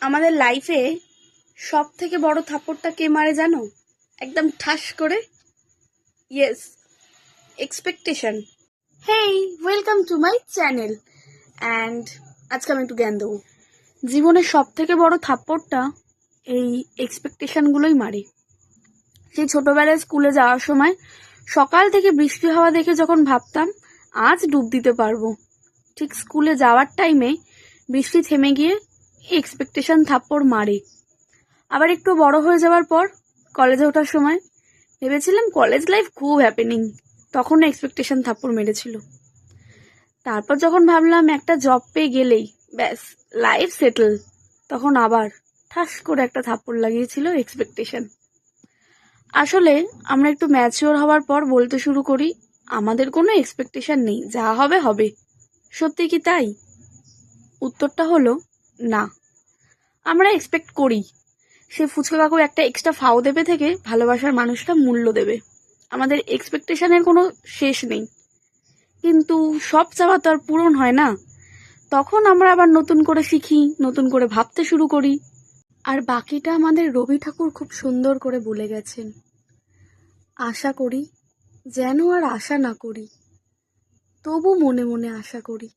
আমাদের লাইফে সব থেকে বড় থাপ্পড়টা কে মারে জানো? একদম ঠাস করে? Yes expectation hey welcome to my channel and আজকে আমি একটু জ্ঞান দেবো। জীবনের সব থেকে বড় থাপ্পড়টা এই এক্সপেকটেশনগুলোই মারে। সেই ছোটবেলায় স্কুলে যাওয়ার সময় সকাল থেকে বৃষ্টি হওয়া দেখে যখন ভাবতাম, আজ ডুব দিতে পারব। ঠিক স্কুলে যাওয়ার টাইমে বৃষ্টি থেমে গিয়ে এক্সপেকটেশন থাপ্পড় মারে। আবার একটু বড় হয়ে যাওয়ার পর কলেজে ওঠার সময় ভেবেছিলাম কলেজ লাইফ খুব হ্যাপেনিং তখন এক্সপেকটেশন থাপ্পড় মেরেছিল। তারপর যখন ভাবলাম একটা জব পেয়ে গেলেই, ব্যাস লাইফ সেটেল তখন আবার ঠাস করে একটা থাপ্পড় লাগিয়েছিল এক্সপেকটেশন আসলে আমরা একটু ম্যাচিওর হওয়ার পর বলতে শুরু করি, আমাদের কোনো এক্সপেকটেশন নেই, যা হবে হবে। সত্যি কি তাই? উত্তরটা হলো না। আমরা এক্সপেক্ট করি। সে ফুচকা কাকু একটা এক্সট্রা ফাও দেবে থেকে ভালোবাসার মানুষটা মূল্য দেবে। আমাদের এক্সপেকটেশনের কোনো শেষ নেই। কিন্তু সব চাওয়া তো আর পূরণ হয় না। তখন আমরা আবার নতুন করে শিখি, নতুন করে ভাবতে শুরু করি। আর বাকিটা আমাদের রবি ঠাকুর খুব সুন্দর করে বলে গেছেন। আশা করি, যেন আর আশা না করি, তবু মনে মনে আশা করি।